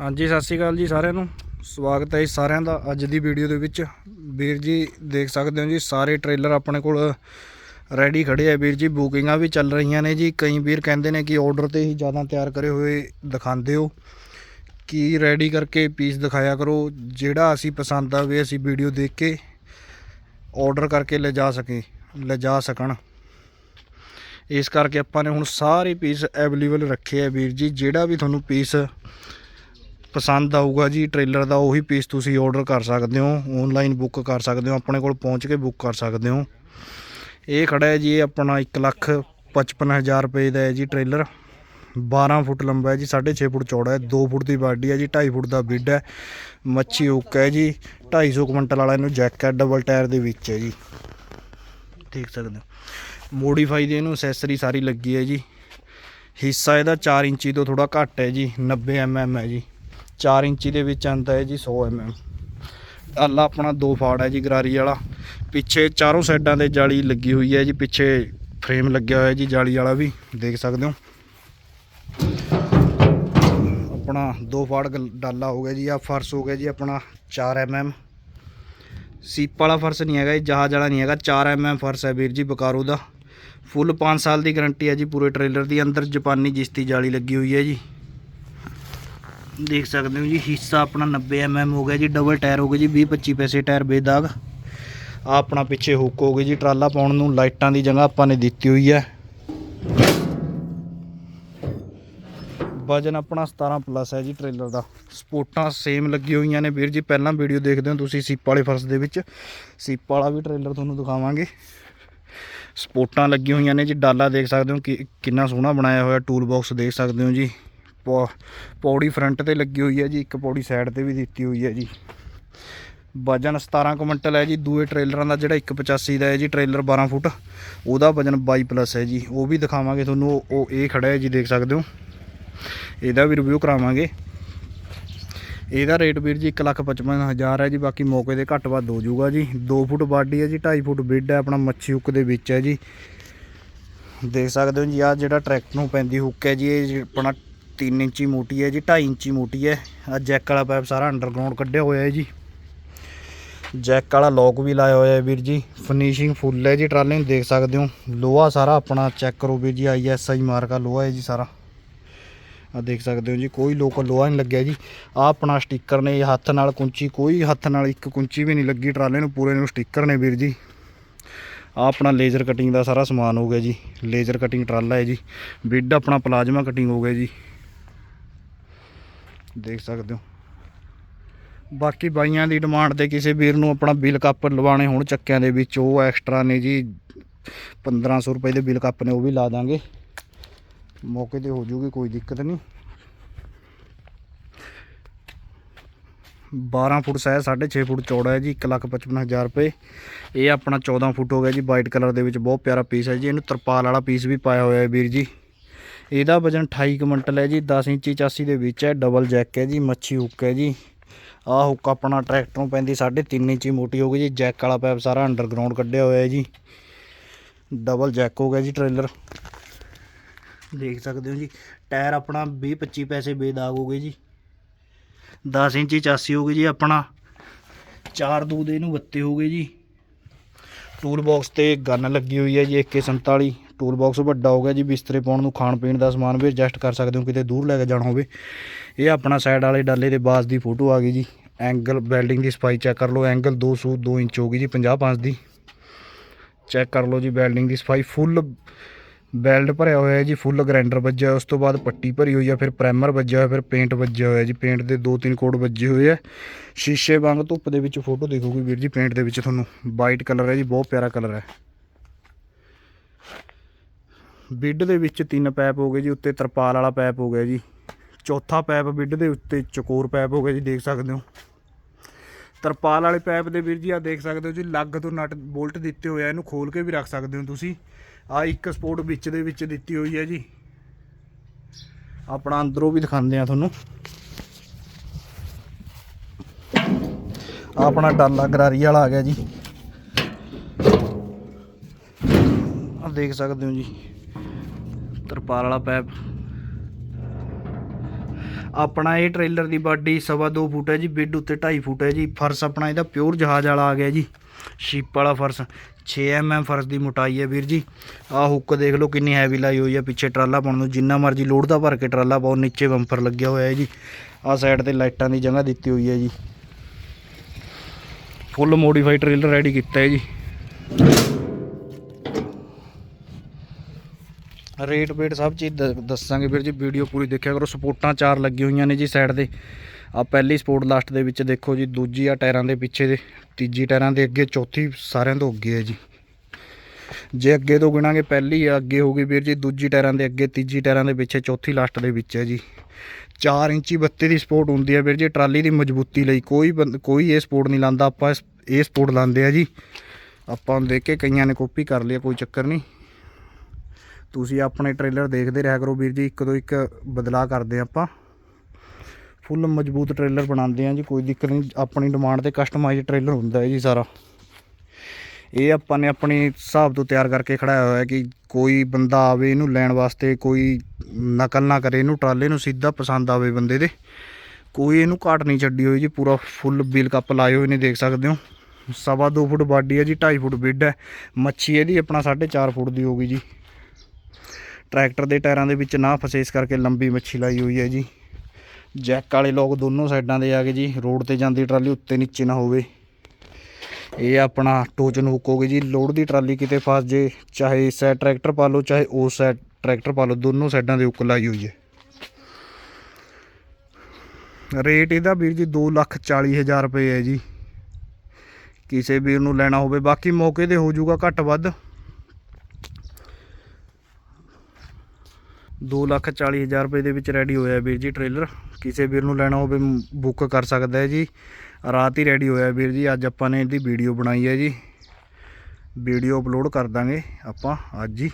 ਹਾਂਜੀ, ਸਤਿ ਸ਼੍ਰੀ ਅਕਾਲ ਜੀ ਸਾਰਿਆਂ ਨੂੰ। ਸਵਾਗਤ ਹੈ ਜੀ ਸਾਰਿਆਂ ਦਾ ਅੱਜ ਦੀ ਵੀਡੀਓ ਦੇ ਵਿੱਚ। ਵੀਰ ਜੀ, ਦੇਖ ਸਕਦੇ ਹੋ ਜੀ, ਸਾਰੇ ਟ੍ਰੇਲਰ ਆਪਣੇ ਕੋਲ ਰੈਡੀ ਖੜੇ ਆ। ਵੀਰ ਜੀ, ਬੁਕਿੰਗਾਂ ਵੀ ਚੱਲ ਰਹੀਆਂ ਨੇ ਜੀ। ਕਈ ਵੀਰ ਕਹਿੰਦੇ ਨੇ ਕਿ ਆਰਡਰ ਤੇ ਹੀ ਜ਼ਿਆਦਾ ਤਿਆਰ ਕਰੇ ਹੋਏ ਦਿਖਾਉਂਦੇ ਹੋ। ਕਿ ਰੈਡੀ ਕਰਕੇ ਪੀਸ ਦਿਖਾਇਆ ਕਰੋ, ਜਿਹੜਾ ਅਸੀਂ ਪਸੰਦ ਆਵੇ ਅਸੀਂ ਵੀਡੀਓ ਦੇਖ ਕੇ ਆਰਡਰ ਕਰਕੇ ਲੈ ਜਾ ਸਕੇ, ਲੈ ਜਾ ਸਕਣ। ਇਸ ਕਰਕੇ ਆਪਾਂ ਨੇ ਹੁਣ ਸਾਰੇ ਪੀਸ ਅਵੇਲੇਬਲ ਰੱਖੇ ਆ ਵੀਰ ਜੀ। ਜਿਹੜਾ ਵੀ ਤੁਹਾਨੂੰ ਪੀਸ ਪਸੰਦ ਆਊਗਾ ਜੀ ਟ੍ਰੇਲਰ ਦਾ ਉਹੀ ਪੀਸ ਤੁਸੀਂ ਆਰਡਰ ਕਰ ਸਕਦੇ ਹੋ ਆਨਲਾਈਨ ਬੁੱਕ ਕਰ ਸਕਦੇ ਹੋ, ਆਪਣੇ ਕੋਲ ਪਹੁੰਚ ਕੇ ਬੁੱਕ ਕਰ ਸਕਦੇ ਹੋ। ਇਹ ਖੜਾ ਹੈ ਜੀ, ਇਹ ਆਪਣਾ 1 ਲੱਖ 55000 ਰੁਪਏ ਦਾ ਹੈ ਜੀ ਟ੍ਰੇਲਰ 12 ਫੁੱਟ ਲੰਬਾ ਹੈ ਜੀ 6.5 ਫੁੱਟ ਚੌੜਾ ਹੈ 2 ਫੁੱਟ ਦੀ ਬਾਡੀ ਹੈ ਜੀ 2.5 ਫੁੱਟ ਦਾ ਬਿੱਡ ਹੈ, ਮੱਛੀ ਹੁੱਕ ਹੈ ਜੀ 250 ਕੁਇੰਟਲ ਵਾਲਾ ਇਹਨੂੰ ਜੈਕ ਹੈ ਡਬਲ ਟਾਇਰ ਦੇ ਵਿੱਚ ਹੈ ਜੀ। ਦੇਖ ਸਕਦੇ ਹੋ। ਮੋਡੀਫਾਈ ਦੀ ਇਹਨੂੰ ਅਸੈਸਰੀ ਸਾਰੀ ਲੱਗੀ ਹੈ ਜੀ। ਹਿੱਸਾ ਇਹਦਾ 4 ਇੰਚੀ ਤੋਂ ਥੋੜਾ ਘੱਟ ਹੈ ਜੀ 90 mm ਹੈ ਜੀ। 4 ਇੰਚੀ ਦੇ ਵਿੱਚ ਆਂਦਾ ਹੈ ਜੀ 100 mm ਅੱਲਾ ਆਪਣਾ ਦੋ ਫਾੜ ਹੈ ਜੀ, ਗਰਾਰੀ ਵਾਲਾ। ਪਿੱਛੇ ਚਾਰੋਂ ਸਾਈਡਾਂ ਤੇ ਜਾਲੀ ਲੱਗੀ ਹੋਈ ਹੈ ਜੀ, ਪਿੱਛੇ ਫਰੇਮ ਲੱਗਿਆ ਹੋਇਆ ਜੀ, ਜਾਲੀ ਵਾਲਾ ਵੀ, ਦੇਖ ਸਕਦੇ ਹੋ। ਆਪਣਾ ਦੋ ਫਾੜ ਗਲ- ਡਾਲਾ ਹੋ ਗਿਆ ਜੀ ਆ ਫਰਸ਼ ਹੋ ਗਿਆ ਜੀ, ਆਪਣਾ 4 mm ਸੀਪ ਵਾਲਾ ਫਰਸ਼ ਨਹੀਂ ਹੈਗਾ ਇਹ ਜਹਾਜ਼ ਵਾਲਾ ਨਹੀਂ ਹੈਗਾ 4 mm ਫਰਸ਼ ਹੈ ਵੀਰ ਜੀ, ਬਕਾਰੋ ਦਾ। ਫੁੱਲ 5 ਸਾਲ ਦੀ ਗਾਰੰਟੀ ਹੈ ਜੀ, ਪੂਰੇ ਟ੍ਰੇਲਰ ਦੀ, ਅੰਦਰ ਜਾਪਾਨੀ ਜਿਸਤੀ ਜਾਲੀ ਲੱਗੀ ਹੋਈ ਹੈ ਜੀ। ਦੇਖ ਸਕਦੇ ਹੋ ਜੀ, ਹਿੱਸਾ ਆਪਣਾ 90 mm ਹੋ ਗਿਆ ਜੀ ਡਬਲ ਟਾਇਰ ਹੋ ਗਿਆ ਜੀ 20 25 ਪੈਸੇ ਟਾਇਰ ਬੇਦਾਗ। ਆ ਆਪਣਾ ਪਿੱਛੇ ਹੁੱਕ ਹੋ ਗਈ ਜੀ, ਟਰਾਲਾ ਪਾਉਣ ਨੂੰ ਲਾਈਟਾਂ ਦੀ ਜਗ੍ਹਾ ਆਪਾਂ ਨੇ ਦਿੱਤੀ ਹੋਈ ਹੈ। ਵਜਨ ਆਪਣਾ 17 ਪਲੱਸ ਹੈ ਜੀ ਟ੍ਰੇਲਰ ਦਾ। ਸਪੋਰਟਾਂ ਸੇਮ ਲੱਗੀ ਹੋਈਆਂ ਨੇ ਵੀਰ ਜੀ, ਪਹਿਲਾਂ ਵੀਡੀਓ ਦੇਖਦੇ ਹੋ ਤੁਸੀਂ ਸੀਪ ਵਾਲੇ ਫਰਸ਼ ਦੇ ਵਿੱਚ। ਸੀਪ ਵਾਲਾ ਵੀ ਟ੍ਰੇਲਰ ਤੁਹਾਨੂੰ ਦਿਖਾਵਾਂਗੇ। ਸਪੋਰਟਾਂ ਲੱਗੀਆਂ ਹੋਈਆਂ ਨੇ ਜੀ, ਡਾਲਾ ਦੇਖ ਸਕਦੇ ਹੋ ਕਿ ਕਿੰਨਾ ਸੋਹਣਾ ਬਣਾਇਆ ਹੋਇਆ ਟੂਲ ਬਾਕਸ ਦੇਖ ਸਕਦੇ ਹੋ ਜੀ। ਪੌੜੀ ਫਰੰਟ ਤੇ ਲੱਗੀ ਹੋਈ ਹੈ ਜੀ, ਇੱਕ ਪੌੜੀ ਸਾਈਡ ਤੇ ਵੀ ਦਿੱਤੀ ਹੋਈ ਹੈ ਜੀ। ਵਜਨ 17 ਕੁਇੰਟਲ ਹੈ ਜੀ, ਦੂਏ ਟ੍ਰੇਲਰਾਂ ਦਾ ਜਿਹੜਾ 185 ਦਾ ਹੈ ਜੀ ਟ੍ਰੇਲਰ 12 ਫੁੱਟ, ਉਹਦਾ ਵਜਨ 22 ਪਲੱਸ ਹੈ ਜੀ। ਉਹ ਵੀ ਦਿਖਾਵਾਂਗੇ ਤੁਹਾਨੂੰ, ਉਹ- ਉਹ ਇਹ ਖੜਾ ਹੈ ਜੀ, ਦੇਖ ਸਕਦੇ ਹੋ। ਇਹਦਾ ਵੀ ਰਿਵਿਊ ਕਰਾਵਾਂਗੇ। ਇਹਦਾ ਰੇਟ ਵੀਰ ਜੀ 155000 ਹੈ ਜੀ, ਬਾਕੀ ਮੌਕੇ ਦੇ ਘੱਟ ਵੱਧ ਹੋ ਜਾਊਗਾ ਜੀ। 2 ਫੁੱਟ ਬਾਡੀ ਹੈ ਜੀ 2.5 ਫੁੱਟ ਬਿੱਡ ਹੈ, ਆਪਣਾ ਮੱਛੀ ਹੁੱਕ ਦੇ ਵਿੱਚ ਹੈ ਜੀ। ਦੇਖ ਸਕਦੇ ਹੋ ਜੀ ਆ ਜਿਹੜਾ ਟਰੈਕਟਰ ਨੂੰ ਪੈਂਦੀ ਹੁੱਕ ਹੈ ਜੀ, ਇਹ ਜੀ ਆਪਣਾ 3 ਇੰਚੀ ਮੋਟੀ ਹੈ ਜੀ 2.5 ਇੰਚੀ ਮੋਟੀ ਹੈ। ਆ ਜੈਕ ਵਾਲਾ ਪਾਈਪ ਸਾਰਾ ਅੰਡਰਗਰਾਉਂਡ ਕੱਢਿਆ ਹੋਇਆ ਹੈ ਜੀ। ਜੈਕ ਵਾਲਾ ਲੋਕ ਵੀ ਲਾਇਆ ਹੋਇਆ ਹੈ ਵੀਰ ਜੀ। ਫਿਨਿਸ਼ਿੰਗ ਫੁੱਲ ਹੈ ਜੀ ਟਰਾਲੇ ਨੂੰ ਦੇਖ ਸਕਦੇ ਹੋ। ਲੋਹਾ ਸਾਰਾ ਆਪਣਾ ਚੈੱਕ ਕਰੋ ਵੀਰ ਜੀ ਆਈਐਸਆਈ ਮਾਰਕਾ ਲੋਹਾ ਹੈ ਜੀ ਸਾਰਾ। ਆ ਦੇਖ ਸਕਦੇ ਹੋ ਜੀ, ਕੋਈ ਲੋਕ ਲੋਹਾ ਨਹੀਂ ਲੱਗਿਆ ਜੀ। ਆ ਆਪਣਾ ਸਟicker ਨੇ ਹੱਥ ਨਾਲ ਕੁੰਚੀ, ਕੋਈ ਹੱਥ ਨਾਲ ਇੱਕ ਕੁੰਚੀ ਵੀ ਨਹੀਂ ਲੱਗੀ ਟਰਾਲੇ ਨੂੰ, ਪੂਰੇ ਨੂੰ ਸਟicker ਨੇ ਵੀਰ ਜੀ। ਆ ਆਪਣਾ ਲੇਜ਼ਰ ਕਟਿੰਗ ਦਾ ਸਾਰਾ ਸਮਾਨ ਹੋ ਗਿਆ ਜੀ। ਲੇਜ਼ਰ ਕਟਿੰਗ ਟਰਾਲਾ ਹੈ ਜੀ। ਬਿੱਡ ਆਪਣਾ ਪਲਾਜ਼ਮਾ ਕਟਿੰਗ ਹੋ ਗਿਆ ਜੀ। ਦੇਖ ਸਕਦੇ ਹੋ। ਬਾਕੀ ਬਾਈਆਂ ਦੀ ਡਿਮਾਂਡ ਤੇ ਕਿਸੇ ਵੀਰ ਨੂੰ ਆਪਣਾ ਬਿਲ ਕੱਪ ਲਵਾਣੇ ਹੋਣ ਚੱਕਿਆਂ ਦੇ ਵਿੱਚ, ਉਹ ਐਕਸਟਰਾ ਨੇ ਜੀ 1500 ਰੁਪਏ ਦੇ ਬਿਲ ਕੱਪ ਨੇ, ਉਹ ਵੀ ਲਾ ਦਾਂਗੇ। ਮੌਕੇ ਤੇ ਹੋ ਜੂਗੀ, ਕੋਈ ਦਿੱਕਤ ਨਹੀਂ। 12 ਫੁੱਟ ਸਾਈਜ਼ 6.5 ਫੁੱਟ ਚੌੜਾ ਹੈ ਜੀ 155000 ਰੁਪਏ। ਇਹ ਆਪਣਾ 14 ਫੁੱਟ ਹੋ ਗਿਆ ਜੀ ਵਾਈਟ ਕਲਰ ਦੇ ਵਿੱਚ, ਬਹੁਤ ਪਿਆਰਾ ਪੀਸ ਹੈ ਜੀ। ਇਹਨੂੰ ਤਰਪਾਲ ਵਾਲਾ ਪੀਸ ਵੀ ਪਾਇਆ ਹੋਇਆ ਹੈ ਵੀਰ ਜੀ। ਇਹਦਾ ਵਜਨ 28 ਕੁਇੰਟਲ ਹੈ ਜੀ 10 ਇੰਚੀ ਚਾਸੀ ਦੇ ਵਿੱਚ ਹੈ ਡਬਲ ਜੈਕ ਹੈ ਜੀ, ਮੱਛੀ ਹੁੱਕ ਹੈ ਜੀ। ਆਹ ਹੁੱਕ ਆਪਣਾ ਟਰੈਕਟਰ ਨੂੰ ਪੈਂਦੀ 3.5 ਇੰਚੀ ਮੋਟੀ ਹੋ ਗਈ ਜੀ ਜੈਕ ਵਾਲਾ ਪੈਪ ਸਾਰਾ ਅੰਡਰਗਰਾਉਂਡ ਕੱਢਿਆ ਹੋਇਆ ਹੈ ਜੀ। ਡਬਲ ਜੈਕ ਹੋ ਗਿਆ ਜੀ ਟ੍ਰੇਲਰ ਦੇਖ ਸਕਦੇ ਹੋ ਜੀ ਟਾਇਰ ਆਪਣਾ 20 25 ਪੈਸੇ ਬੇਦਾਗ ਹੋ ਗਏ ਜੀ। 10 ਇੰਚੀ ਚਾਸੀ ਹੋ ਗਈ ਜੀ ਆਪਣਾ, ਚਾਰ ਦੂ ਦੇ ਇਹਨੂੰ ਵੱਤੇ ਹੋ ਗਏ ਜੀ। ਟੂਲ ਬਾਕਸ ਤੇ ਗਨ ਲੱਗੀ ਹੋਈ ਹੈ ਜੀ AK47 ਟੂਲ ਬਾਕਸ ਵੱਡਾ ਹੋ ਗਿਆ ਜੀ, ਬਿਸਤਰੇ ਪਾਉਣ ਨੂੰ, ਖਾਣ ਪੀਣ ਦਾ ਸਮਾਨ ਵੀ ਐਡਜਸਟ ਕਰ ਸਕਦੇ ਹੋ, ਕਿਤੇ ਦੂਰ ਲੈ ਕੇ ਜਾਣਾ ਹੋਵੇ। ਇਹ ਆਪਣਾ ਸਾਈਡ ਵਾਲੇ ਡਾਲੇ ਦੇ ਬਾਸ ਦੀ ਫੋਟੋ ਆ ਗਈ ਜੀ। ਐਂਗਲ ਵੈਲਡਿੰਗ ਦੀ ਸਫ਼ਾਈ ਚੈੱਕ ਕਰ ਲਓ ਐਂਗਲ 200 2 ਇੰਚ ਹੋ ਗਈ ਜੀ 50 5 ਦੀ। ਚੈੱਕ ਕਰ ਲਓ ਜੀ ਵੈਲਡਿੰਗ ਦੀ ਸਫ਼ਾਈ ਫੁੱਲ ਬੈਲਟ ਭਰਿਆ ਹੋਇਆ ਹੈ ਜੀ ਫੁੱਲ ਗ੍ਰਾਈਂਡਰ ਵੱਜਿਆ, ਉਸ ਤੋਂ ਬਾਅਦ ਪੱਟੀ ਭਰੀ ਹੋਈ ਹੈ ਫਿਰ ਪ੍ਰਾਈਮਰ ਵੱਜਿਆ ਹੋਇਆ, ਫਿਰ ਪੇਂਟ ਵੱਜਿਆ ਹੋਇਆ ਜੀ ਪੇਂਟ ਦੇ ਦੋ ਤਿੰਨ ਕੋਡ ਵੱਜੇ ਹੋਏ ਆ। ਸ਼ੀਸ਼ੇ ਵਾਂਗ ਧੁੱਪ ਦੇ ਵਿੱਚ ਫੋਟੋ ਦਿਖੂਗੀ ਵੀਰ ਜੀ ਪੇਂਟ ਦੇ ਵਿੱਚ ਤੁਹਾਨੂੰ ਵਾਈਟ ਕਲਰ ਹੈ ਜੀ, ਬਹੁਤ ਪਿਆਰਾ ਕਲਰ ਹੈ। ਬਿੱਡ ਦੇ ਵਿੱਚ ਤਿੰਨ ਪੈਪ ਹੋ ਗਏ ਜੀ, ਉੱਤੇ ਤਰਪਾਲ ਵਾਲਾ ਪੈਪ ਹੋ ਗਿਆ ਜੀ। ਚੌਥਾ ਪੈਪ ਬਿੱਡ ਦੇ ਉੱਤੇ ਚਕੋਰ ਪੈਪ ਹੋ ਗਿਆ ਜੀ, ਦੇਖ ਸਕਦੇ ਹੋ। ਤਰਪਾਲ ਵਾਲੇ ਪੈਪ ਦੇ ਵੀਰ ਜੀ ਆ ਦੇਖ ਸਕਦੇ ਹੋ ਜੀ, ਲੱਗ ਤੋਂ ਨਟ ਬੋਲਟ ਦਿੱਤੇ ਹੋਏ ਆ, ਇਹਨੂੰ ਖੋਲ ਕੇ ਵੀ ਰੱਖ ਸਕਦੇ ਹੋ ਤੁਸੀਂ। ਆ ਇੱਕ ਸਪੋਰਟ ਵਿੱਚ ਦੇ ਵਿੱਚ ਦਿੱਤੀ ਹੋਈ ਹੈ ਜੀ। ਆਪਣਾ ਅੰਦਰੋਂ ਵੀ ਦਿਖਾਉਂਦੇ ਆ ਤੁਹਾਨੂੰ। ਆਹ ਆਪਣਾ ਡਾਲਾ ਗਰਾਰੀ ਵਾਲਾ ਆ ਗਿਆ ਜੀ। ਆ ਦੇਖ ਸਕਦੇ ਹੋ ਜੀ। ਤਰਪਾਲ ਵਾਲਾ ਪੈਪ। ਆਪਣਾ ਇਹ ਟ੍ਰੇਲਰ ਦੀ ਬਾਡੀ ਸਵਾ ਦੋ ਫੁੱਟ ਹੈ ਜੀ ਬਿੱਡ ਉੱਤੇ 2.5 ਫੁੱਟ ਹੈ ਜੀ। ਫਰਸ਼ ਆਪਣਾ ਇਹਦਾ ਪਿਓਰ ਜਹਾਜ਼ ਵਾਲਾ ਆ ਗਿਆ ਜੀ। ਸ਼ੀਪ ਵਾਲਾ ਫਰਸ਼ 6 mm ਫਰਸ਼ ਦੀ ਮੋਟਾਈ ਹੈ ਵੀਰ ਜੀ। ਆਹ ਹੁੱਕ ਦੇਖ ਲਓ ਕਿੰਨੀ ਹੈਵੀ ਲਾਈ ਹੋਈ ਹੈ, ਪਿੱਛੇ ਟਰਾਲਾ ਪਾਉਣ ਨੂੰ। ਜਿੰਨਾ ਮਰਜ਼ੀ ਲੋਡ ਦਾ ਭਰ ਕੇ ਟਰਾਲਾ ਪਾਓ, ਨੀਚੇ ਬੰਪਰ ਲੱਗਿਆ ਹੋਇਆ ਹੈ ਜੀ। ਆਹ ਸਾਈਡ ਤੇ ਲਾਈਟਾਂ ਦੀ ਜਗ੍ਹਾ ਦਿੱਤੀ ਹੋਈ ਹੈ ਜੀ। ਫੁੱਲ ਮੋਡੀਫਾਈਡ ਟ੍ਰੇਲਰ ਰੈਡੀ ਕੀਤਾ ਹੈ ਜੀ। ਰੇਟ ਵੇਟ ਸਭ ਚੀਜ਼ ਦ- ਦੱਸਾਂਗੇ ਵੀਰ ਜੀ ਵੀਡੀਓ ਪੂਰੀ ਦੇਖਿਆ ਕਰੋ, ਸਪੋਰਟਾਂ ਚਾਰ ਲੱਗੀਆਂ ਹੋਈਆਂ ਨੇ ਜੀ ਸਾਈਡ ਦੇ। ਆ ਪਹਿਲੀ ਸਪੋਰਟ ਲਾਸਟ ਦੇ ਵਿੱਚ ਦੇਖੋ ਜੀ, ਦੂਜੀ ਆ ਟਾਇਰਾਂ ਦੇ ਪਿੱਛੇ ਦੇ, ਤੀਜੀ ਟਾਇਰਾਂ ਦੇ ਅੱਗੇ, ਚੌਥੀ ਸਾਰਿਆਂ ਤੋਂ ਅੱਗੇ ਹੈ ਜੀ। ਜੇ ਅੱਗੇ ਤੋਂ ਗਿਣਾਂਗੇ, ਪਹਿਲੀ ਆ ਅੱਗੇ ਹੋਊਗੀ ਵੀਰ ਜੀ, ਦੂਜੀ ਟਾਇਰਾਂ ਦੇ ਅੱਗੇ, ਤੀਜੀ ਟਾਇਰਾਂ ਦੇ ਪਿੱਛੇ, ਚੌਥੀ ਲਾਸਟ ਦੇ ਵਿੱਚ ਹੈ ਜੀ। 4 ਇੰਚੀ ਬੱਤੀ ਦੀ ਸਪੋਰਟ ਹੁੰਦੀ ਹੈ ਵੀਰ ਜੀ, ਟਰਾਲੀ ਦੀ ਮਜ਼ਬੂਤੀ ਲਈ। ਕੋਈ ਬੰਦ- ਕੋਈ ਇਹ ਸਪੋਰਟ ਨਹੀਂ ਲਾਂਦਾ, ਆਪਾਂ ਇਹ ਸਪੋਰਟ ਲਾਂਦੇ ਆ ਜੀ। ਆਪਾਂ ਨੂੰ ਦੇਖ ਕੇ ਕਈਆਂ ਨੇ ਕਾਪੀ ਕਰ ਲਿਆ, ਕੋਈ ਚੱਕਰ ਨਹੀਂ। ਤੁਸੀਂ ਆਪਣੇ ਟ੍ਰੇਲਰ ਦੇਖਦੇ ਰਿਹਾ ਕਰੋ ਵੀਰ ਜੀ, ਇੱਕ ਤੋਂ ਇੱਕ ਬਦਲਾਅ ਕਰਦੇ ਆਪਾਂ। ਫੁੱਲ ਮਜ਼ਬੂਤ ਟ੍ਰੇਲਰ ਬਣਾਉਂਦੇ ਆ ਜੀ, ਕੋਈ ਦਿੱਕਤ ਨਹੀਂ, ਆਪਣੀ ਡਿਮਾਂਡ ਤੇ ਕਸਟਮਾਈਜ਼ ਟ੍ਰੇਲਰ ਹੁੰਦਾ ਹੈ ਜੀ ਸਾਰਾ। ਇਹ ਆਪਾਂ ਨੇ ਆਪਣੇ ਹਿਸਾਬ ਤੋਂ ਤਿਆਰ ਕਰਕੇ ਖੜਾਇਆ ਹੋਇਆ ਕਿ ਕੋਈ ਬੰਦਾ ਆਵੇ ਇਹਨੂੰ ਲੈਣ ਵਾਸਤੇ, ਕੋਈ ਨਕਲ ਨਾ ਕਰੇ, ਇਹਨੂੰ ਟਰਾਲੇ ਨੂੰ ਸਿੱਧਾ ਪਸੰਦ ਆਵੇ ਬੰਦੇ ਦੇ। ਕੋਈ ਇਹਨੂੰ ਘਾਟ ਨਹੀਂ ਛੱਡੀ ਹੋਈ ਜੀ, ਪੂਰਾ ਫੁੱਲ ਬਿਲ ਕੱਪ ਲਾਏ ਹੋਏ ਨੇ, ਦੇਖ ਸਕਦੇ ਹੋ। ਸਵਾ ਦੋ ਫੁੱਟ ਬਾਡੀ ਹੈ ਜੀ 2.5 ਫੁੱਟ ਬਿੱਡ ਹੈ। ਮੱਛੀ ਇਹਦੀ ਆਪਣਾ 4.5 ਫੁੱਟ ਦੀ ਹੋਗੀ ਜੀ। ਟਰੈਕਟਰ ਦੇ ਟਾਇਰਾਂ ਦੇ ਵਿੱਚ ਨਾ ਫਸੇ, ਇਸ ਕਰਕੇ ਲੰਬੀ ਮੱਛੀ ਲਾਈ ਹੋਈ ਹੈ ਜੀ। ਜੈਕ ਵਾਲੇ ਲੋਕ ਦੋਨੋਂ ਸਾਈਡਾਂ ਦੇ ਆ ਗਏ ਜੀ। ਰੋਡ ਤੇ ਜਾਂਦੀ ਟਰਾਲੀ ਉੱਤੇ ਨੀਚੇ ਨਾ ਹੋਵੇ। ਇਹ ਆਪਣਾ ਟੋਚਨ ਹੁੱਕ ਹੋ ਗਈ ਜੀ। ਲੋਡ ਦੀ ਟਰਾਲੀ ਕਿਤੇ ਫਸ ਜੇ, ਚਾਹੇ ਇਸ ਸਾਈਡ ਟਰੈਕਟਰ ਪਾ ਲਓ, ਚਾਹੇ ਉਸ ਸਾਈਡ ਟਰੈਕਟਰ ਪਾ ਲਓ, ਦੋਨੋਂ ਸਾਈਡਾਂ ਦੇ ਹੁੱਕ ਲਾਈ ਹੋਈ ਹੈ। ਰੇਟ ਇਹਦਾ ਵੀਰ ਜੀ 240000 ਰੁਪਏ ਹੈ ਜੀ। ਕਿਸੇ ਵੀਰ ਨੂੰ ਲੈਣਾ ਹੋਵੇ, ਬਾਕੀ ਮੌਕੇ ਤੇ ਹੋ ਜਾਊਗਾ ਘੱਟ ਵੱਧ। 240000 ਰੁਪਏ ਦੇ ਵਿੱਚ ਰੈਡੀ ਹੋਇਆ ਵੀਰ ਜੀ ਟ੍ਰੇਲਰ ਕਿਸੇ ਵੀਰ ਨੂੰ ਲੈਣਾ ਹੋਵੇ ਬੁੱਕ ਕਰ ਸਕਦਾ ਹੈ ਜੀ। ਰਾਤ ਹੀ ਰੈਡੀ ਹੋਇਆ ਵੀਰ ਜੀ। ਅੱਜ ਆਪਾਂ ਨੇ ਇਹਦੀ ਵੀਡੀਓ ਬਣਾਈ ਹੈ ਜੀ। ਵੀਡੀਓ ਅਪਲੋਡ ਕਰ ਦਾਂਗੇ ਆਪਾਂ ਅੱਜ ਹੀ।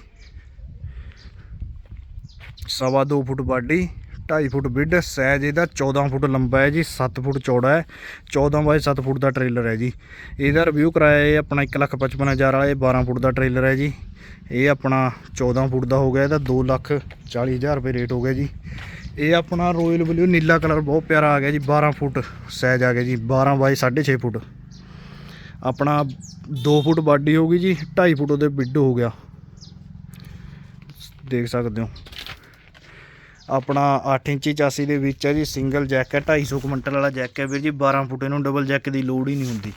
ਸਵਾ ਦੋ ਫੁੱਟ ਬਾਡੀ। 2.5 ਫੁੱਟ ਬਿੱਡ ਸਾਈਜ਼ ਇਹਦਾ 14 ਫੁੱਟ ਲੰਬਾ ਹੈ ਜੀ 7 ਫੁੱਟ ਚੌੜਾ ਹੈ। 14 ਬਾਈ 7 ਫੁੱਟ ਦਾ ਟ੍ਰੇਲਰ ਹੈ ਜੀ। ਇਹਦਾ ਰਿਵਿਊ ਕਰਾਇਆ ਇਹ ਆਪਣਾ 155000 ਵਾਲਾ, ਇਹ 12 ਫੁੱਟ ਦਾ ਟ੍ਰੇਲਰ ਹੈ ਜੀ। ਇਹ ਆਪਣਾ 14 ਫੁੱਟ ਦਾ ਹੋ ਗਿਆ, ਇਹਦਾ 240000 ਰੁਪਏ ਰੇਟ ਹੋ ਗਿਆ ਜੀ। ਇਹ ਆਪਣਾ ਰੋਇਲ ਬਲੂ ਨੀਲਾ ਕਲਰ ਬਹੁਤ ਪਿਆਰਾ ਆ ਗਿਆ ਜੀ 12 ਫੁੱਟ ਸਾਈਜ਼ ਆ ਗਿਆ ਜੀ 12 ਬਾਈ 6.5 ਫੁੱਟ। ਆਪਣਾ 2 ਫੁੱਟ ਬਾਡੀ ਹੋ ਗਈ ਜੀ 2.5 ਫੁੱਟ ਉਹਦੇ ਬਿੱਡ ਹੋ ਗਿਆ। ਦੇਖ ਸਕਦੇ ਹੋ। ਆਪਣਾ 8 ਇੰਚੀ ਚਾਸੀ ਦੇ ਵਿੱਚ ਹੈ ਜੀ ਸਿੰਗਲ ਜੈਕ ਹੈ 250 ਕੁਇੰਟਲ ਵਾਲਾ ਜੈਕ ਹੈ ਵੀਰ ਜੀ 12 ਫੁੱਟ ਇਹਨੂੰ ਡਬਲ ਜੈਕ ਦੀ ਲੋੜ ਹੀ ਨਹੀਂ ਹੁੰਦੀ।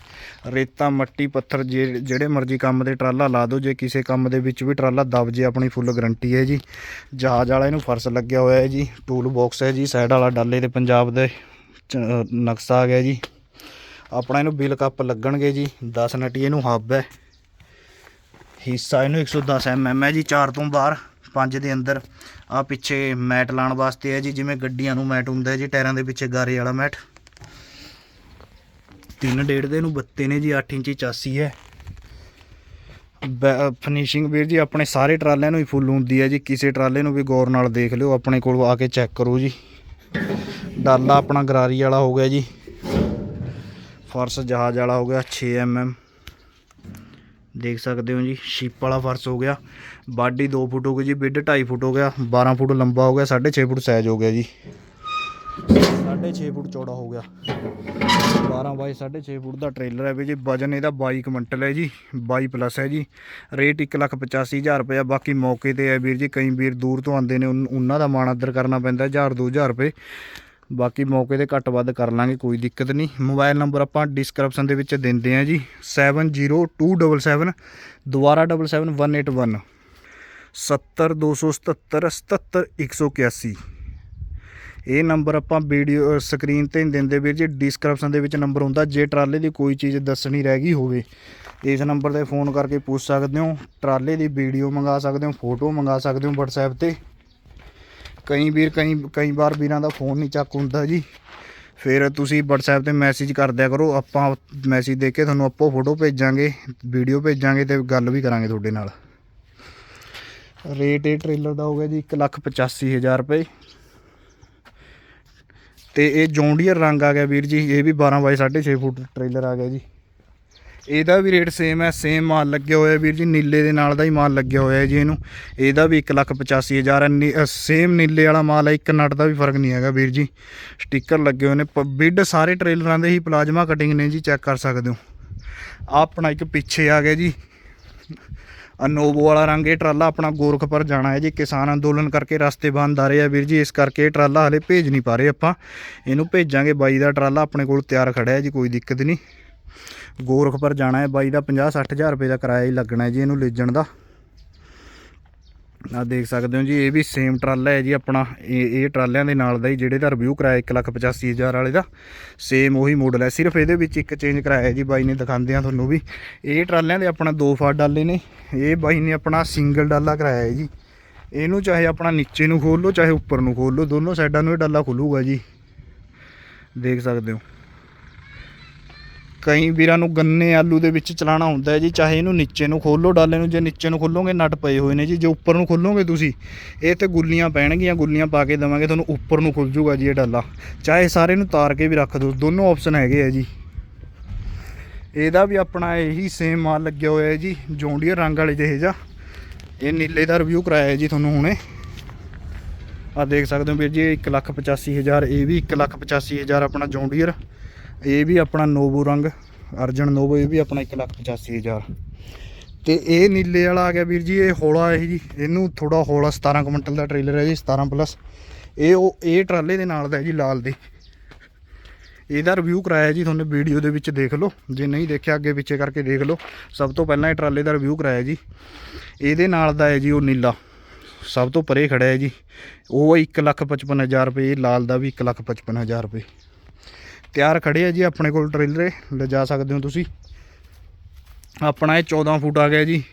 ਰੇਤਾ, ਮੱਟੀ, ਪੱਥਰ ਜੇ- ਜਿਹੜੇ ਮਰਜ਼ੀ ਕੰਮ ਦੇ ਟਰਾਲਾ ਲਾ ਦਿਓ, ਜੇ ਕਿਸੇ ਕੰਮ ਦੇ ਵਿੱਚ ਵੀ ਟਰਾਲਾ ਦਬ ਜੇ, ਆਪਣੀ ਫੁੱਲ ਗਰੰਟੀ ਹੈ ਜੀ। ਜਹਾਜ਼ ਵਾਲਾ ਇਹਨੂੰ ਫਰਸ਼ ਲੱਗਿਆ ਹੋਇਆ ਹੈ ਜੀ ਟੂਲ ਬਾਕਸ ਹੈ ਜੀ ਸਾਈਡ ਵਾਲਾ ਡਾਲੇ ਤੇ ਪੰਜਾਬ ਦੇ ਚ- ਨਕਸ਼ਾ ਆ ਗਿਆ ਜੀ। ਆਪਣਾ ਇਹਨੂੰ ਬਿਲ ਕੱਪ ਲੱਗਣਗੇ ਜੀ 10 ਨਟੀ ਇਹਨੂੰ ਹੱਬ ਹੈ। ਹਿੱਸਾ ਇਹਨੂੰ 110 ਐਮਐਮ ਹੈ ਜੀ 4 ਤੋਂ ਬਾਹਰ। 5 ਦੇ ਅੰਦਰ। ਆ ਪਿੱਛੇ ਮੈਟ ਲਾਉਣ ਵਾਸਤੇ ਹੈ ਜੀ, ਜਿਵੇਂ ਗੱਡੀਆਂ ਨੂੰ ਮੈਟ ਹੁੰਦਾ ਜੀ, ਟਾਇਰਾਂ ਦੇ ਪਿੱਛੇ ਗਾਰੇ ਵਾਲਾ ਮੈਟ। ਤਿੰਨ ਡੇਢ ਦੇ ਨੂੰ ਬੱਤੇ ਨੇ ਜੀ 8 ਇੰਚੀ ਚਾਸੀ ਹੈ। ਫਿਨਿਸ਼ਿੰਗ ਵੀਰ ਜੀ, ਆਪਣੇ ਸਾਰੇ ਟਰਾਲਿਆਂ ਨੂੰ ਹੀ ਫੁੱਲ ਹੁੰਦੀ ਹੈ ਜੀ। ਕਿਸੇ ਟਰਾਲੇ ਨੂੰ ਵੀ ਗੌਰ ਨਾਲ ਦੇਖ ਲਿਓ, ਆਪਣੇ ਕੋਲ ਆ ਕੇ ਚੈੱਕ ਕਰੋ ਜੀ। ਡਾਲਾ ਆਪਣਾ ਗਰਾਰੀ ਵਾਲਾ ਹੋ ਗਿਆ ਜੀ। ਫਰਸ਼ ਜਹਾਜ਼ ਵਾਲਾ ਹੋ ਗਿਆ 6 mm ਦੇਖ ਸਕਦੇ ਹੋ ਜੀ, ਸ਼ੀਪ ਵਾਲਾ ਫਰਸ਼ ਹੋ ਗਿਆ, ਬਾਡੀ 2 ਫੁੱਟ ਹੋ ਗਈ ਜੀ, ਬਿੱਡ 2.5 ਫੁੱਟ ਹੋ ਗਿਆ 12 ਫੁੱਟ ਲੰਬਾ ਹੋ ਗਿਆ 6.5 ਫੁੱਟ ਸਾਈਜ਼ ਹੋ ਗਿਆ ਜੀ। 6.5 ਫੁੱਟ ਚੌੜਾ ਹੋ ਗਿਆ। 12 ਬਾਈ 6.5 ਫੁੱਟ ਦਾ ਟ੍ਰੇਲਰ ਹੈ ਵੀ ਜੀ, ਵਜਨ ਇਹਦਾ 22 ਕੁਇੰਟਲ ਹੈ ਜੀ 22 ਪਲੱਸ ਹੈ ਜੀ। ਰੇਟ 185000 ਰੁਪਏ ਬਾਕੀ ਮੌਕੇ ਤੇ ਹੈ ਵੀਰ ਜੀ, ਕਈ ਵੀਰ ਦੂਰ ਤੋਂ ਆਉਂਦੇ ਨੇ ਉਹਨਾਂ ਦਾ ਮਾਣ ਆਦਰ ਕਰਨਾ ਪੈਂਦਾ 1000 2000 ਰੁਪਏ। ਬਾਕੀ ਮੌਕੇ ਤੇ ਘੱਟ ਵੱਧ ਕਰ ਲਾਂਗੇ, ਕੋਈ ਦਿੱਕਤ ਨਹੀਂ। ਮੋਬਾਈਲ ਨੰਬਰ ਆਪਾਂ ਡਿਸਕ੍ਰਿਪਸ਼ਨ ਦੇ ਵਿੱਚ ਦਿੰਦੇ ਆ ਜੀ 702777 ਦੁਬਾਰਾ 77181 70277 77181 ਇਹ ਨੰਬਰ ਆਪਾਂ ਵੀਡੀਓ ਸਕਰੀਨ ਤੇ ਨਹੀਂ ਦਿੰਦੇ ਵੀਰ ਜੀ ਡਿਸਕ੍ਰਿਪਸ਼ਨ ਦੇ ਵਿੱਚ ਨੰਬਰ ਹੁੰਦਾ, ਜੇ ਟਰਾਲੇ ਦੀ ਕੋਈ ਚੀਜ਼ ਦੱਸਣੀ ਰਹਿ ਗਈ ਹੋਵੇ, ਇਸ ਨੰਬਰ ਤੇ ਫੋਨ ਕਰਕੇ ਪੁੱਛ ਸਕਦੇ ਹੋ, ਟਰਾਲੇ ਦੀ ਵੀਡੀਓ ਮੰਗਾ ਸਕਦੇ ਹੋ ਫੋਟੋ ਮੰਗਾ ਸਕਦੇ ਹੋ, WhatsApp ਤੇ। ਕਈ ਵੀਰ, ਕਈ ਕਈ ਵਾਰ ਵੀਰਾਂ ਦਾ ਫੋਨ ਨਹੀਂ ਚੱਕ ਹੁੰਦਾ ਜੀ। ਫਿਰ ਤੁਸੀਂ WhatsApp ਤੇ ਮੈਸੇਜ ਕਰ ਦਿਆ ਕਰੋ। ਆਪਾਂ ਮੈਸੇਜ ਦੇ ਕੇ ਤੁਹਾਨੂੰ ਆਪੋ ਫੋਟੋ ਭੇਜਾਂਗੇ ਵੀਡੀਓ ਭੇਜਾਂਗੇ ਤੇ ਗੱਲ ਵੀ ਕਰਾਂਗੇ ਤੁਹਾਡੇ ਨਾਲ। ਰੇਟ ਇਹ ਟ੍ਰੇਲਰ ਦਾ ਹੋ ਗਿਆ ਜੀ 185000 ਰੁਪਏ। ਤੇ ਇਹ ਜੌਂਡੀਅਰ ਰੰਗ ਆ ਗਿਆ ਵੀਰ ਜੀ। ਇਹ ਵੀ 12 ਬਾਈ 6.5 ਫੁੱਟ ਟ੍ਰੇਲਰ ਆ ਗਿਆ ਜੀ। ਇਹਦਾ ਵੀ ਰੇਟ ਸੇਮ ਹੈ ਸੇਮ ਮਾਲ ਲੱਗਿਆ ਹੋਇਆ ਵੀਰ ਜੀ, ਨੀਲੇ ਦੇ ਨਾਲ ਦਾ ਹੀ ਮਾਲ ਲੱਗਿਆ ਹੋਇਆ ਜੀ ਇਹਨੂੰ। ਇਹਦਾ ਵੀ 185000 ਹੈ ਸੇਮ ਨੀਲੇ ਵਾਲਾ ਮਾਲ ਹੈ, ਇੱਕ ਨਟ ਦਾ ਵੀ ਫ਼ਰਕ ਨਹੀਂ ਹੈਗਾ ਵੀਰ ਜੀ। ਸਟicker ਲੱਗੇ ਹੋਏ ਨੇ, ਪ- ਬਿੱਡ ਸਾਰੇ ਟ੍ਰੇਲਰਾਂ ਦੇ ਹੀ ਪਲਾਜ਼ਮਾ ਕਟਿੰਗ ਨੇ ਜੀ, ਚੈੱਕ ਕਰ ਸਕਦੇ ਹੋ। ਆਪਣਾ ਇੱਕ ਪਿੱਛੇ ਆ ਗਿਆ ਜੀ। ਅਨੋਵੋ ਵਾਲਾ ਰੰਗ ਇਹ ਟਰਾਲਾ ਆਪਣਾ ਗੋਰਖਪੁਰ ਜਾਣਾ ਹੈ ਜੀ, ਕਿਸਾਨ ਅੰਦੋਲਨ ਕਰਕੇ ਰਸਤੇ ਬੰਦ ਆ ਰਹੇ ਆ ਵੀਰ ਜੀ, ਇਸ ਕਰਕੇ ਇਹ ਟਰਾਲਾ ਹਲੇ ਭੇਜ ਨਹੀਂ ਪਾ ਰਹੇ ਆਪਾਂ। ਇਹਨੂੰ ਭੇਜਾਂਗੇ ਬਾਈ ਦਾ ਟਰਾਲਾ, ਆਪਣੇ ਕੋਲ ਤਿਆਰ ਖੜਾ ਹੈ ਜੀ, ਕੋਈ ਦਿੱਕਤ ਨਹੀਂ। ਗੋਰਖਪੁਰ ਜਾਣਾ ਹੈ। ਬਾਈ ਦਾ 50 60000 ਰੁਪਏ ਦਾ ਕਿਰਾਇਆ ਹੀ ਲੱਗਣਾ ਹੈ ਜੀ ਇਹਨੂੰ ਲੇਜਣ ਦਾ। ਆ ਦੇਖ ਸਕਦੇ ਹੋ ਜੀ, ਇਹ ਵੀ ਸੇਮ ਟਰਾਲਾ ਹੈ ਜੀ ਆਪਣਾ। ਇਹ ਇਹ ਟਰਾਲਿਆਂ ਦੇ ਨਾਲ ਦਾ ਹੀ ਜਿਹੜੇ ਦਾ ਰਿਵਿਊ ਕਰਾਇਆ 185000 ਵਾਲੇ ਦਾ। ਸੇਮ ਉਹੀ ਮਾਡਲ ਹੈ। ਸਿਰਫ ਇਹਦੇ ਵਿੱਚ ਇੱਕ ਚੇਂਜ ਕਰਾਇਆ ਜੀ ਬਾਈ ਨੇ, ਦਿਖਾਉਂਦੇ ਆ ਤੁਹਾਨੂੰ ਵੀ। ਇਹ ਟਰਾਲਿਆਂ ਦੇ ਆਪਣਾ ਦੋ ਫਾੜ ਡਾਲੇ ਨੇ। ਇਹ ਬਾਈ ਨੇ ਆਪਣਾ ਸਿੰਗਲ ਡਾਲਾ ਕਰਾਇਆ ਹੈ ਜੀ। ਇਹਨੂੰ ਚਾਹੇ ਆਪਣਾ ਨੀਚੇ ਨੂੰ ਖੋਲ ਲਓ, ਚਾਹੇ ਉੱਪਰ ਨੂੰ ਖੋਲ ਲਓ, ਦੋਨੋਂ ਸਾਈਡਾਂ ਨੂੰ ਇਹ ਡਾਲਾ ਖੁੱਲੂਗਾ ਜੀ। ਦੇਖ ਸਕਦੇ ਹੋ। ਕਈ ਵੀਰਾਂ ਨੂੰ ਗੰਨੇ ਆਲੂ ਦੇ ਵਿੱਚ ਚਲਾਣਾ ਹੁੰਦਾ ਹੈ ਜੀ, ਚਾਹੇ ਇਹਨੂੰ ਨੀਚੇ ਨੂੰ ਖੋਲੋ, ਡਾਲੇ ਨੂੰ ਜੇ ਨੀਚੇ ਨੂੰ ਖੋਲੋਗੇ, ਨਟ ਪਏ ਹੋਏ ਨੇ ਜੀ, ਜੇ ਉੱਪਰ ਨੂੰ ਖੋਲੋਗੇ ਤੁਸੀਂ, ਇਹ ਤੇ ਗੁੱਲੀਆਂ ਪੈਣਗੀਆਂ, ਗੁੱਲੀਆਂ ਪਾ ਕੇ ਦਵਾਂਗੇ, ਤੁਹਾਨੂੰ ਉੱਪਰ ਨੂੰ ਖੁੱਲ ਜੂਗਾ ਜੀ ਇਹ ਡਾਲਾ। ਚਾਹੇ ਸਾਰੇ ਨੂੰ ਤਾਰ ਕੇ ਵੀ ਰੱਖ ਦਿਓ ਦੋਨੋਂ ਆਪਸ਼ਨ ਹੈਗੇ ਆ ਜੀ। ਇਹਦਾ ਵੀ ਆਪਣਾ ਇਹੀ ਸੇਮ ਮਾਲ ਲੱਗਿਆ ਹੋਇਆ ਹੈ ਜੀ, ਜੌਂਡੀਅਰ ਰੰਗ ਵਾਲੇ ਜਿਹੇ ਜਾ ਇਹ ਨੀਲੇ ਦਾ ਰਿਵਿਊ ਕਰਾਇਆ ਹੈ ਜੀ ਤੁਹਾਨੂੰ ਹੁਣੇ। ਆ ਦੇਖ ਸਕਦੇ ਹੋ ਵੀਰ ਜੀ 185000 ਇਹ ਵੀ 185000 ਆਪਣਾ ਜੌਂਡੀਅਰ। ਇਹ ਵੀ ਆਪਣਾ ਨੋਵੋ ਰੰਗ, ਅਰਜਨ ਨੋਵੋ ਇਹ ਵੀ ਆਪਣਾ 185000 ਤੇ ਇਹ ਨੀਲੇ ਵਾਲਾ ਆ ਗਿਆ ਵੀਰ ਜੀ, ਇਹ ਹੌਲਾ ਹੈ ਜੀ, ਇਹਨੂੰ ਥੋੜਾ ਹੌਲਾ 17 ਕੁਇੰਟਲ ਦਾ ਟ੍ਰੇਲਰ ਹੈ ਜੀ 17 ਪਲੱਸ ਇਹ ਉਹ, ਇਹ ਟਰਾਲੇ ਦੇ ਨਾਲ ਦਾ ਹੈ ਜੀ, ਲਾਲ ਦੇ। ਇਹਦਾ ਰਿਵਿਊ ਕਰਾਇਆ ਜੀ ਤੁਹਾਨੂੰ ਵੀਡੀਓ ਦੇ ਵਿੱਚ ਦੇਖ ਲਓ। ਜੇ ਨਹੀਂ ਦੇਖਿਆ, ਅੱਗੇ ਪਿੱਛੇ ਕਰਕੇ ਦੇਖ ਲਓ। ਸਭ ਤੋਂ ਪਹਿਲਾਂ ਇਹ ਟਰਾਲੇ ਦਾ ਰਿਵਿਊ ਕਰਾਇਆ ਜੀ। ਇਹਦੇ ਨਾਲ ਦਾ ਹੈ ਜੀ ਉਹ ਨੀਲਾ। ਸਭ ਤੋਂ ਪਰੇ ਖੜਾ ਹੈ ਜੀ। ਉਹ 155000 ਰੁਪਏ, ਇਹ ਲਾਲ ਦਾ ਵੀ 155000 ਰੁਪਏ। ਤਿਆਰ ਖੜੇ ਆ ਜੀ ਆਪਣੇ ਕੋਲ ਟ੍ਰੇਲਰੇ ਲਿਜਾ ਸਕਦੇ ਹੋ ਤੁਸੀਂ। ਆਪਣਾ ਇਹ 14 ਫੁੱਟ ਆ ਗਿਆ ਜੀ।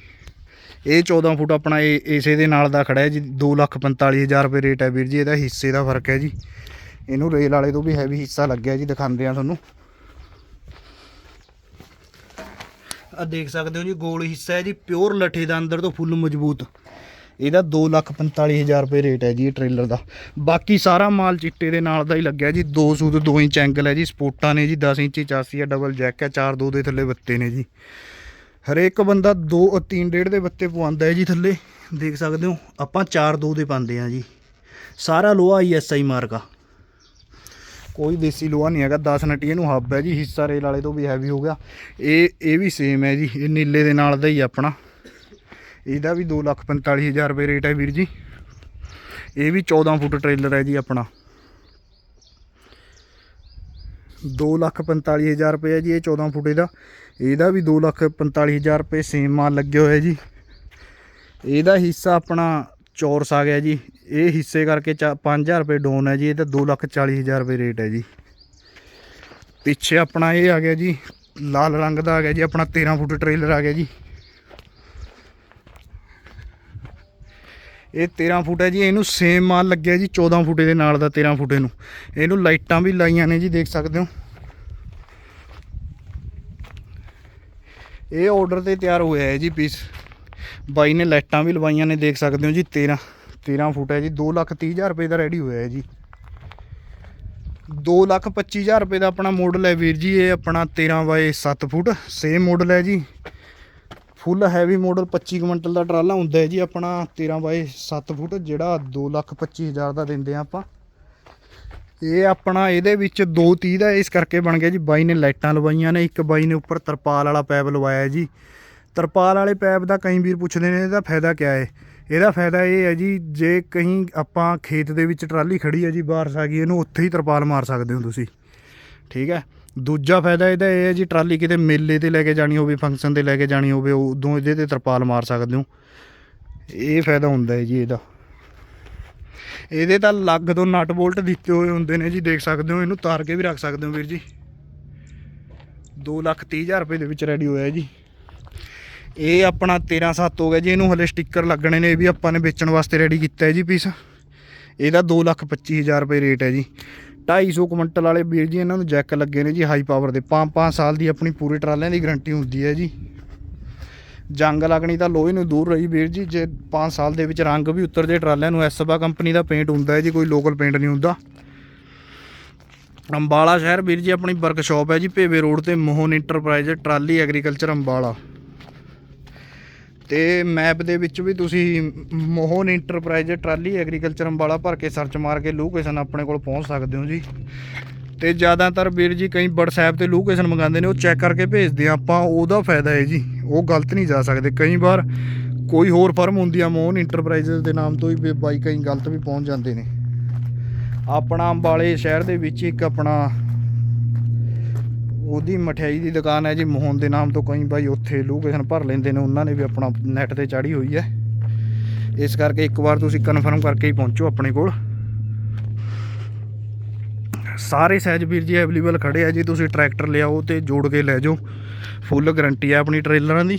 ਇਹ 14 ਫੁੱਟ ਆਪਣਾ ਇਹ, ਇਸੇ ਦੇ ਨਾਲ ਦਾ ਖੜਾ ਹੈ ਜੀ। 245000 ਰੁਪਏ ਰੇਟ ਹੈ ਵੀਰ ਜੀ, ਇਹਦਾ ਹਿੱਸੇ ਦਾ ਫ਼ਰਕ ਹੈ ਜੀ। ਇਹਨੂੰ ਰੇਲ ਵਾਲੇ ਤੋਂ ਵੀ ਹੈਵੀ ਹਿੱਸਾ ਲੱਗਿਆ ਜੀ, ਦਿਖਾਉਂਦੇ ਆ ਤੁਹਾਨੂੰ। ਆ ਦੇਖ ਸਕਦੇ ਹੋ ਜੀ, ਗੋਲ ਹਿੱਸਾ ਹੈ ਜੀ ਪਿਓਰ ਲੱਠੇ ਦਾ ਅੰਦਰ ਤੋਂ ਫੁੱਲ ਮਜ਼ਬੂਤ। ਇਹਦਾ 245000 ਰੁਪਏ ਰੇਟ ਹੈ ਜੀ ਇਹ ਟ੍ਰੇਲਰ ਦਾ। ਬਾਕੀ ਸਾਰਾ ਮਾਲ ਚਿੱਟੇ ਦੇ ਨਾਲ ਦਾ ਹੀ ਲੱਗਿਆ ਜੀ। 2 ਸੂਤ 2 ਇੰਚ ਐਂਗਲ ਹੈ ਜੀ, ਸਪੋਰਟਾਂ ਨੇ ਜੀ 10 ਇੰਚੀ ਚਾਸੀ ਹੈ ਡਬਲ ਜੈਕ ਹੈ 4 2 ਦੇ ਥੱਲੇ ਬੱਤੇ ਨੇ ਜੀ। ਹਰੇਕ ਬੰਦਾ 2 3 ਡੇਢ ਦੇ ਬੱਤੇ ਪਵਾਉਂਦਾ ਹੈ ਜੀ ਥੱਲੇ। ਦੇਖ ਸਕਦੇ ਹੋ, ਆਪਾਂ 4 2 ਦੇ ਪਾਉਂਦੇ ਆ ਜੀ। ਸਾਰਾ ਲੋਹਾ ਆਈਐਸਆਈ ਮਾਰਕਾ ਕੋਈ ਦੇਸੀ ਲੋਹਾ ਨਹੀਂ ਹੈਗਾ 10 ਨਟੀ ਨੂੰ ਹੱਬ ਹੈ ਜੀ। ਹਿੱਸਾ ਰੇਲ ਵਾਲੇ ਤੋਂ ਵੀ ਹੈਵੀ ਹੋ ਗਿਆ। ਇਹ ਇਹ ਵੀ ਸੇਮ ਹੈ ਜੀ, ਇਹ ਨੀਲੇ ਦੇ ਨਾਲ ਦਾ ਹੀ ਆਪਣਾ। ਇਹਦਾ ਵੀ 245000 ਰੁਪਏ ਰੇਟ ਹੈ ਵੀਰ ਜੀ। ਇਹ ਵੀ 14 ਫੁੱਟ ਟ੍ਰੇਲਰ ਹੈ ਜੀ ਆਪਣਾ। 245000 ਰੁਪਏ ਹੈ ਜੀ ਇਹ 14 ਫੁੱਟ ਇਹਦਾ। ਇਹਦਾ ਵੀ 245000 ਰੁਪਏ ਸੇਮ ਮਾਲ ਲੱਗਿਆ ਹੋਇਆ ਜੀ। ਇਹਦਾ ਹਿੱਸਾ ਆਪਣਾ ਚੌਰਸ ਆ ਗਿਆ ਜੀ। ਇਹ ਹਿੱਸੇ ਕਰਕੇ 5000 ਰੁਪਏ ਡੋਨ ਹੈ ਜੀ। ਇਹ ਤਾਂ 240000 ਰੁਪਏ ਰੇਟ ਹੈ ਜੀ। ਪਿੱਛੇ ਆਪਣਾ ਇਹ ਆ ਗਿਆ ਜੀ, ਲਾਲ ਰੰਗ ਦਾ ਆ ਗਿਆ ਜੀ। ਆਪਣਾ 13 ਫੁੱਟ ਟ੍ਰੇਲਰ ਆ ਗਿਆ ਜੀ। ਇਹ 13 ਫੁੱਟ ਹੈ ਜੀ, ਇਹਨੂੰ ਸੇਮ ਮਾਲ ਲੱਗਿਆ ਜੀ 14 ਫੁੱਟੇ ਦੇ ਨਾਲ ਦਾ 13 ਫੁੱਟੇ ਨੂੰ ਇਹਨੂੰ ਲਾਈਟਾਂ ਵੀ ਲਾਈਆਂ ਨੇ ਜੀ, ਦੇਖ ਸਕਦੇ ਹੋ। ਇਹ ਆਰਡਰ ਤੇ ਤਿਆਰ ਹੋਇਆ ਹੈ ਜੀ ਪੀਸ ਬਾਈ ਨੇ ਲਾਈਟਾਂ ਵੀ ਲਵਾਈਆਂ ਨੇ, ਦੇਖ ਸਕਦੇ ਹੋ ਜੀ 13 13 ਫੁੱਟ ਹੈ ਜੀ 230000 ਰੁਪਏ ਦਾ ਰੈਡੀ ਹੋਇਆ ਹੈ ਜੀ। 225000 ਰੁਪਏ ਦਾ ਆਪਣਾ ਮਾਡਲ ਹੈ ਵੀਰ ਜੀ, ਇਹ ਆਪਣਾ 13 ਬਾਏ 7 ਫੁੱਟ ਸੇਮ ਮਾਡਲ ਹੈ ਜੀ। ਫੁੱਲ ਹੈਵੀ ਮਾਡਲ 25 ਕੁਇੰਟਲ ਦਾ ਟਰਾਲਾ ਹੁੰਦਾ ਹੈ ਜੀ ਆਪਣਾ 13 ਬਾਏ 7 ਫੁੱਟ, ਜਿਹੜਾ 225000 ਦਾ ਦਿੰਦੇ ਆ ਆਪਾਂ। ਇਹ ਆਪਣਾ ਇਹਦੇ ਵਿੱਚ 230 ਦਾ ਇਸ ਕਰਕੇ ਬਣ ਗਿਆ ਜੀ, ਬਾਈ ਨੇ ਲਾਈਟਾਂ ਲਵਾਈਆਂ ਨੇ, ਇੱਕ ਬਾਈ ਨੇ ਉੱਪਰ ਤਰਪਾਲ ਵਾਲਾ ਪੈਪ ਲਵਾਇਆ ਜੀ। ਤਰਪਾਲ ਵਾਲੇ ਪੈਪ ਦਾ ਕਈ ਵੀਰ ਪੁੱਛਦੇ ਨੇ, ਇਹਦਾ ਫਾਇਦਾ ਕੀ ਹੈ? ਇਹਦਾ ਫਾਇਦਾ ਇਹ ਹੈ ਜੀ, ਜੇ ਕਹੀਂ ਆਪਾਂ ਖੇਤ ਦੇ ਵਿੱਚ ਟਰਾਲੀ ਖੜੀ ਹੈ ਜੀ ਬਾਰਸ਼ ਆ ਗਈ ਇਹਨੂੰ ਉੱਥੇ ਹੀ ਤਰਪਾਲ ਮਾਰ ਸਕਦੇ ਹੋ ਤੁਸੀਂ। ਠੀਕ ਹੈ? ਦੂਜਾ ਫਾਇਦਾ ਇਹਦਾ ਇਹ ਹੈ ਜੀ, ਟਰਾਲੀ ਕਿਤੇ ਮੇਲੇ ਤੇ ਲੈ ਕੇ ਜਾਣੀ ਹੋਵੇ ਫੰਕਸ਼ਨ ਤੇ ਲੈ ਕੇ ਜਾਣੀ ਹੋਵੇ, ਉਦੋਂ ਇਹਦੇ ਤੇ ਤਰਪਾਲ ਮਾਰ ਸਕਦੇ ਹੋ। ਇਹ ਫਾਇਦਾ ਹੁੰਦਾ ਹੈ ਜੀ ਇਹਦਾ। ਇਹਦੇ ਤਾਂ ਲੱਗ ਤੋਂ ਨਟ ਬੋਲਟ ਦਿੱਤੇ ਹੋਏ ਹੁੰਦੇ ਨੇ ਜੀ, ਦੇਖ ਸਕਦੇ ਹੋ, ਇਹਨੂੰ ਤਾਰ ਕੇ ਵੀ ਰੱਖ ਸਕਦੇ ਹੋ ਵੀਰ ਜੀ। 230000 ਰੁਪਏ ਦੇ ਵਿੱਚ ਰੈਡੀ ਹੋਇਆ ਜੀ। ਇਹ ਆਪਣਾ 13 7 ਹੋ ਗਿਆ ਜੀ, ਇਹਨੂੰ ਹਲੇ ਸਟicker ਲੱਗਣੇ ਨੇ, ਇਹ ਵੀ ਆਪਾਂ ਨੇ ਵੇਚਣ ਵਾਸਤੇ ਰੈਡੀ ਕੀਤਾ ਹੈ ਜੀ ਪੀਸ ਇਹਦਾ 225000 ਰੁਪਏ ਰੇਟ ਹੈ ਜੀ। 250 ਕੁਇੰਟਲ ਵਾਲੇ ਵੀਰ ਜੀ, ਇਹਨਾਂ ਨੂੰ ਜੈਕ ਲੱਗੇ ਨੇ ਜੀ ਹਾਈ ਪਾਵਰ ਦੇ। 5-5 ਸਾਲ ਦੀ ਆਪਣੀ ਪੂਰੇ ਟਰਾਲਿਆਂ ਦੀ ਗਾਰੰਟੀ ਹੁੰਦੀ ਹੈ ਜੀ। ਜੰਗ ਲੱਗਣੀ ਤਾਂ ਲੋਹੇ ਨੂੰ ਦੂਰ ਰਹੀ ਵੀਰ ਜੀ, ਜੇ 5 ਸਾਲ ਦੇ ਵਿੱਚ ਰੰਗ ਵੀ ਉਤਰਦੇ ਟਰਾਲਿਆਂ ਨੂੰ ਐਸਬਾ ਕੰਪਨੀ ਦਾ ਪੇਂਟ ਹੁੰਦਾ ਹੈ ਜੀ, ਕੋਈ ਲੋਕਲ ਪੇਂਟ ਨਹੀਂ ਹੁੰਦਾ। ਅੰਬਾਲਾ ਸ਼ਹਿਰ ਵੀਰ ਜੀ, ਆਪਣੀ ਵਰਕਸ਼ਾਪ ਹੈ ਜੀ, ਭੇਵੇ ਰੋਡ ਤੇ Mohan enterprises trolley agriculture Ambala. ਤੇ ਮੈਪ ਦੇ ਵਿੱਚ ਵੀ ਤੁਸੀਂ Mohan enterprises trolley agriculture Ambala ਭਰ ਕੇ ਸਰਚ ਮਾਰ ਕੇ ਲੋਕੇਸ਼ਨ ਆਪਣੇ ਕੋਲ ਪਹੁੰਚ ਸਕਦੇ ਹੋ ਜੀ। ਤੇ ਜ਼ਿਆਦਾਤਰ ਵੀਰ ਜੀ ਕਈ WhatsApp ਤੇ ਲੋਕੇਸ਼ਨ ਮੰਗਾਉਂਦੇ ਨੇ, ਉਹ ਚੈੱਕ ਕਰਕੇ ਭੇਜਦੇ ਆ ਆਪਾਂ, ਉਹਦਾ ਫਾਇਦਾ ਹੈ ਜੀ, ਉਹ ਗਲਤ ਨਹੀਂ ਜਾ ਸਕਦੇ। ਕਈ ਵਾਰ ਕੋਈ ਹੋਰ ਫਰਮ ਹੁੰਦੀ ਆ, ਮੋਹਨ ਇੰਟਰਪ੍ਰਾਈਜ਼ ਦੇ ਨਾਮ ਤੋਂ ਹੀ ਬਾਈ ਕਈ ਗਲਤ ਵੀ ਪਹੁੰਚ ਜਾਂਦੇ ਨੇ। ਆਪਣਾ ਅੰਬਾਲੇ ਸ਼ਹਿਰ ਦੇ ਵਿੱਚ ਇੱਕ ਆਪਣਾ ਉਹਦੀ ਮਠਿਆਈ ਦੀ ਦੁਕਾਨ ਹੈ ਜੀ, ਮੋਹਨ ਦੇ ਨਾਮ ਤੋਂ ਕਈ ਬਾਈ ਉੱਥੇ ਲੋਕੇਸ਼ਨ ਭਰ ਲੈਂਦੇ ਨੇ, ਉਹਨਾਂ ਨੇ ਵੀ ਆਪਣਾ ਨੈਟ ਤੇ ਚਾੜੀ ਹੋਈ ਹੈ। ਇਸ ਕਰਕੇ ਇੱਕ ਵਾਰ ਤੁਸੀਂ ਕਨਫਰਮ ਕਰਕੇ ਹੀ ਪਹੁੰਚੋ ਆਪਣੇ ਕੋਲ। ਸਾਰੇ ਸਹਿਜ ਵੀਰ ਜੀ ਅਵੇਲੇਬਲ ਖੜੇ ਆ ਜੀ, ਤੁਸੀਂ ਟਰੈਕਟਰ ਲਿਆਓ ਤੇ ਜੋੜ ਕੇ ਲੈ ਜਾਓ। ਫੁੱਲ ਗਾਰੰਟੀ ਆ ਆਪਣੀ ਟ੍ਰੇਲਰਾਂ ਦੀ।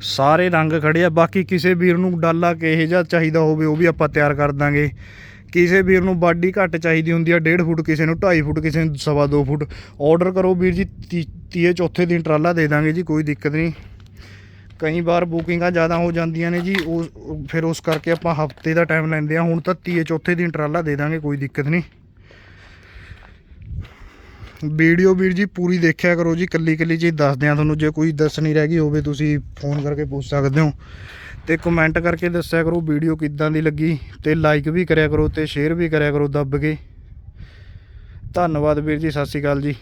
ਸਾਰੇ ਰੰਗ ਖੜੇ ਆ, ਬਾਕੀ ਕਿਸੇ ਵੀਰ ਨੂੰ ਡਾਲਾ ਕਿਹੋ ਜਿਹਾ ਚਾਹੀਦਾ ਹੋਵੇ, ਉਹ ਵੀ ਆਪਾਂ ਤਿਆਰ ਕਰ ਦਾਂਗੇ। ਕਿਸੇ ਵੀਰ ਨੂੰ ਬਾਡੀ ਘੱਟ ਚਾਹੀਦੀ ਹੁੰਦੀ ਆ 1.5 ਫੁੱਟ ਕਿਸੇ ਨੂੰ 2.5 ਫੁੱਟ ਕਿਸੇ ਨੂੰ, ਸਵਾ ਦੋ ਫੁੱਟ। ਆਰਡਰ ਕਰੋ ਵੀਰ ਜੀ, ਤੀ- ਤੀਏ ਚੌਥੇ ਦਿਨ ਟਰਾਲਾ ਦੇ ਦਾਂਗੇ ਜੀ, ਕੋਈ ਦਿੱਕਤ ਨਹੀਂ। ਕਈ ਵਾਰ ਬੁਕਿੰਗਾਂ ਜ਼ਿਆਦਾ ਹੋ ਜਾਂਦੀਆਂ ਨੇ ਜੀ, ਉਹ, ਫਿਰ ਉਸ ਕਰਕੇ ਆਪਾਂ ਹਫ਼ਤੇ ਦਾ ਟਾਈਮ ਲੈਂਦੇ ਆ ਹੁਣ ਤਾਂ ਤੀਏ ਚੌਥੇ ਦਿਨ ਟਰਾਲਾ ਦੇ ਦਾਂਗੇ, ਕੋਈ ਦਿੱਕਤ ਨਹੀਂ। ਵੀਡੀਓ ਵੀਰ ਜੀ ਪੂਰੀ ਦੇਖਿਆ ਕਰੋ ਜੀ ਕੱਲੀ ਕੱਲੀ ਚੀਜ਼ ਦੱਸਦੇ ਆ ਤੁਹਾਨੂੰ, ਜੇ ਕੋਈ ਦੱਸਣੀ ਰਹਿ ਗਈ ਹੋਵੇ, ਤੁਸੀਂ ਫੋਨ ਕਰਕੇ ਪੁੱਛ ਸਕਦੇ ਹੋ। ਤੇ ਕਮੈਂਟ ਕਰਕੇ ਦੱਸਿਆ ਕਰੋ ਵੀਡੀਓ ਕਿੱਦਾਂ ਦੀ ਲੱਗੀ ਤੇ ਲਾਈਕ ਵੀ ਕਰਿਆ ਕਰੋ ਤੇ ਸ਼ੇਅਰ ਵੀ ਕਰਿਆ ਕਰੋ ਦੱਬ ਕੇ। ਧੰਨਵਾਦ ਵੀਰ ਜੀ, ਸਤਿ ਸ਼੍ਰੀ ਅਕਾਲ ਜੀ।